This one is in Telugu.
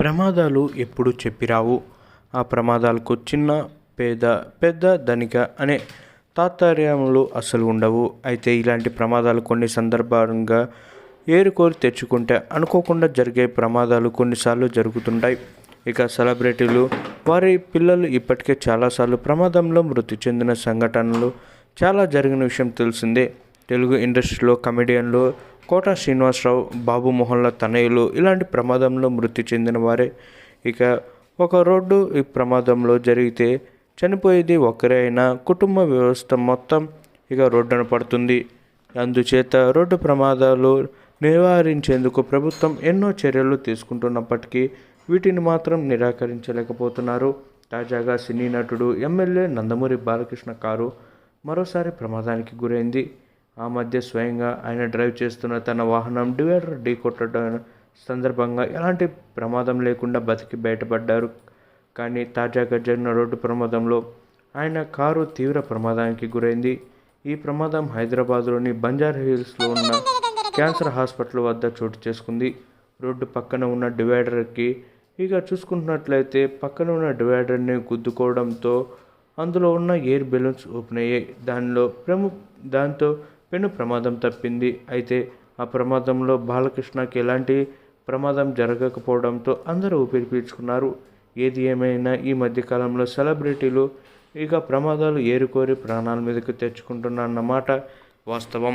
ప్రమాదాలు ఎప్పుడు చెప్పిరావు? ఆ ప్రమాదాలకు చిన్న పేద పెద్ద ధనిక అనే తాత్పర్యములు అస్సలు ఉండవు. అయితే ఇలాంటి ప్రమాదాలు కొన్ని సందర్భంగా ఏరుకోరి తెచ్చుకుంటే అనుకోకుండా జరిగే ప్రమాదాలు కొన్నిసార్లు జరుగుతుంటాయి. ఇక సెలబ్రిటీలు వారి పిల్లలు ఇప్పటికే చాలాసార్లు ప్రమాదంలో మృతి చెందిన సంఘటనలు చాలా జరిగిన విషయం తెలిసిందే. తెలుగు ఇండస్ట్రీలో కమెడియన్లు కోట శ్రీనివాసరావు బాబు మోహన్ల తనయులు ఇలాంటి ప్రమాదంలో మృతి చెందిన వారే. ఇక ఒక రోడ్డు ఈ ప్రమాదంలో జరిగితే చనిపోయేది ఒకరే అయినా కుటుంబ వ్యవస్థ మొత్తం ఇక రోడ్డున పడుతుంది. అందుచేత రోడ్డు ప్రమాదాలు నివారించేందుకు ప్రభుత్వం ఎన్నో చర్యలు తీసుకుంటున్నప్పటికీ వీటిని మాత్రం నిరాకరించలేకపోతున్నారు. తాజాగా సినీ నటుడు ఎమ్మెల్యే నందమూరి బాలకృష్ణ కారు మరోసారి ప్రమాదానికి గురైంది. ఆ మధ్య స్వయంగా ఆయన డ్రైవ్ చేస్తున్న తన వాహనం డివైడర్ ఢీ కొట్టడం సందర్భంగా ఎలాంటి ప్రమాదం లేకుండా బతికి బయటపడ్డారు. కానీ తాజాగా జరిగిన రోడ్డు ప్రమాదంలో ఆయన కారు తీవ్ర ప్రమాదానికి గురైంది. ఈ ప్రమాదం హైదరాబాద్లోని బంజారా హిల్స్లో ఉన్న క్యాన్సర్ హాస్పిటల్ వద్ద చోటు చేసుకుంది. రోడ్డు పక్కన ఉన్న డివైడర్కి ఇక చూసుకుంటున్నట్లయితే పక్కన ఉన్న డివైడర్ని గుద్దుకోవడంతో అందులో ఉన్న ఎయిర్ బెలూన్స్ ఓపెన్ అయ్యాయి. దానిలో ప్రము దాంతో పెను ప్రమాదం తప్పింది. అయితే ఆ ప్రమాదంలో బాలకృష్ణకి ఎలాంటి ప్రమాదం జరగకపోవడంతో అందరూ ఊపిరి పీల్చుకున్నారు. ఏది ఏమైనా ఈ మధ్యకాలంలో సెలబ్రిటీలు ఇక ప్రమాదాలు ఏరుకోరి ప్రాణాల మీదకు తెచ్చుకుంటున్నారన్నమాట వాస్తవం.